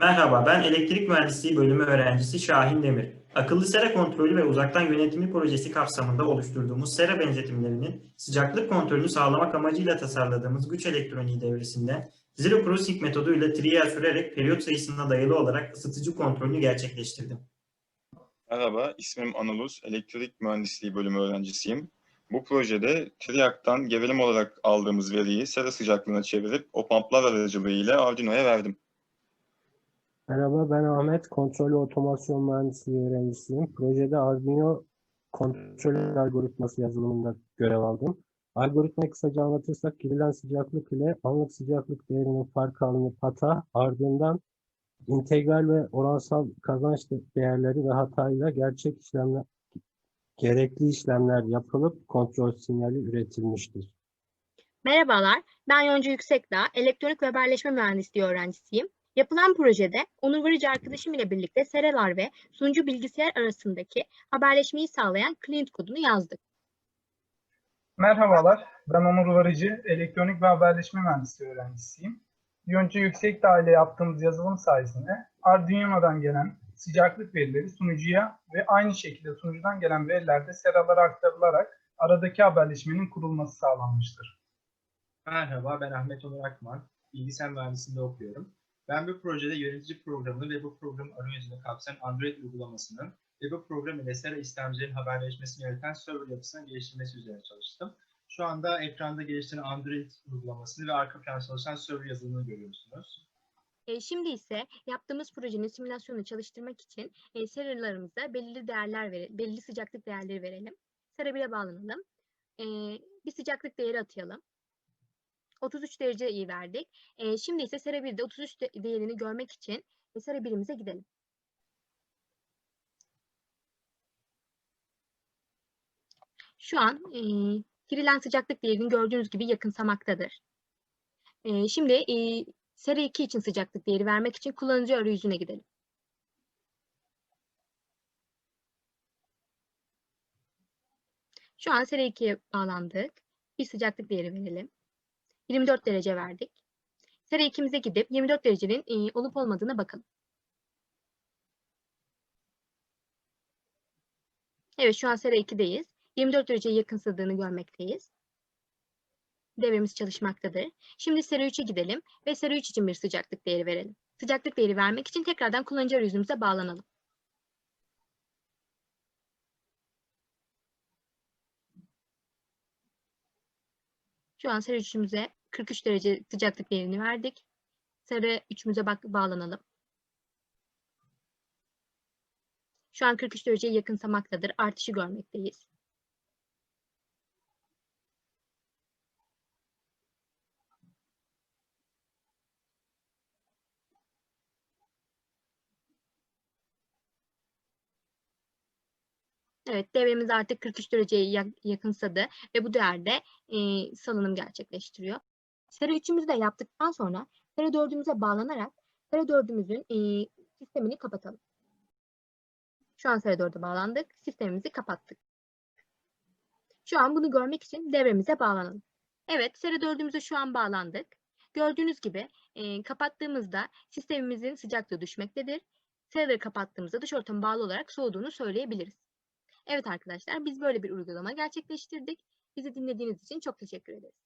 Merhaba, ben Elektrik Mühendisliği bölümü öğrencisi Şahin Demir. Akıllı sera kontrolü ve uzaktan yönetimi projesi kapsamında oluşturduğumuz sera benzetimlerinin sıcaklık kontrolünü sağlamak amacıyla tasarladığımız güç elektroniği devresinde Zero Crossing metoduyla trial sürerek periyot sayısına dayalı olarak ısıtıcı kontrolünü gerçekleştirdim. Merhaba, ismim Anulus, Elektrik Mühendisliği bölümü öğrencisiyim. Bu projede TRIAC'tan gerilim olarak aldığımız veriyi sera sıcaklığına çevirip o pamplar aracılığıyla Arduino'ya verdim. Merhaba ben Ahmet, kontrol ve otomasyon mühendisliği öğrencisiyim. Projede Arduino kontrol algoritması yazılımında görev aldım. Algoritmayı kısaca anlatırsak girilen sıcaklık ile anlık sıcaklık değerinin farkı alınıp hata, ardından integral ve oransal kazanç değerleri ve hatayla gerçek işlemler, gerekli işlemler yapılıp kontrol sinyali üretilmiştir. Merhabalar, ben Yonca Yüksekdağ, elektronik ve haberleşme mühendisliği öğrencisiyim. Yapılan projede Onur Varıcı arkadaşım ile birlikte sereler ve sunucu bilgisayar arasındaki haberleşmeyi sağlayan client kodunu yazdık. Merhabalar, ben Onur Varıcı, elektronik ve haberleşme mühendisliği öğrencisiyim. Yonca Yüksekdağ ile yaptığımız yazılım sayesinde Arduino'dan gelen sıcaklık verileri sunucuya ve aynı şekilde sunucudan gelen veriler de seralara aktarılarak aradaki haberleşmenin kurulması sağlanmıştır. Merhaba, ben Ahmet Onur Akman. Bilgisayar mühendisliğinde okuyorum. Ben bu projede yönetici programını ve bu program arayüzünü kapsayan Android uygulamasının ve bu program ile sera istemcilerin haberleşmesini yöneten server yapısını geliştirmesi üzerine çalıştım. Şu anda ekranda geliştirilen Android uygulamasını ve arka planda çalışan server yazılımını görüyorsunuz. E, şimdi ise yaptığımız projenin simülasyonunu çalıştırmak için e, serilerimize belirli değerler vere, belirli sıcaklık değerleri verelim. Sera 1'e bağlanalım. E, bir sıcaklık değeri atayalım. 33 dereceyi verdik. E, şimdi ise sera 1'de 33 de- değerini görmek için e, sera 1'imize gidelim. Şu an e, girilen sıcaklık değerini gördüğünüz gibi yakınsamaktadır. E, şimdi e, sera 2 için sıcaklık değeri vermek için kullanıcı arayüzüne gidelim. Şu an sera 2'ye bağlandık. Bir sıcaklık değeri verelim. 24 derece verdik. Sera 2'mize gidip 24 derecenin e, olup olmadığına bakalım. Evet şu an sera 2'deyiz. 24 dereceye yakınsadığını görmekteyiz. Devremiz çalışmaktadır. Şimdi sera 3'e gidelim ve sera 3 için bir sıcaklık değeri verelim. Sıcaklık değeri vermek için tekrardan kullanıcı arayüzümüze bağlanalım. Şu an sera 3'ümüze 43 derece sıcaklık değerini verdik. Sera 3'ümüze bak bağlanalım. Şu an 43 dereceye yakınsamaktadır. Artışı görmekteyiz. Evet, devremiz artık 43 dereceye yak- yakınsadı ve bu değerde e, salınım gerçekleştiriyor. Sera 3'ümüzü de yaptıktan sonra Sera 4'ümüze bağlanarak Sera 4'ümüzün e, sistemini kapatalım. Şu an Sera 4'e bağlandık, sistemimizi kapattık. Şu an bunu görmek için devremize bağlanalım. Evet, Sera 4'ümüze şu an bağlandık. Gördüğünüz gibi e, kapattığımızda sistemimizin sıcaklığı düşmektedir. Seraları kapattığımızda dış ortama bağlı olarak soğuduğunu söyleyebiliriz. Evet arkadaşlar biz böyle bir uygulama gerçekleştirdik. Bizi dinlediğiniz için çok teşekkür ederiz.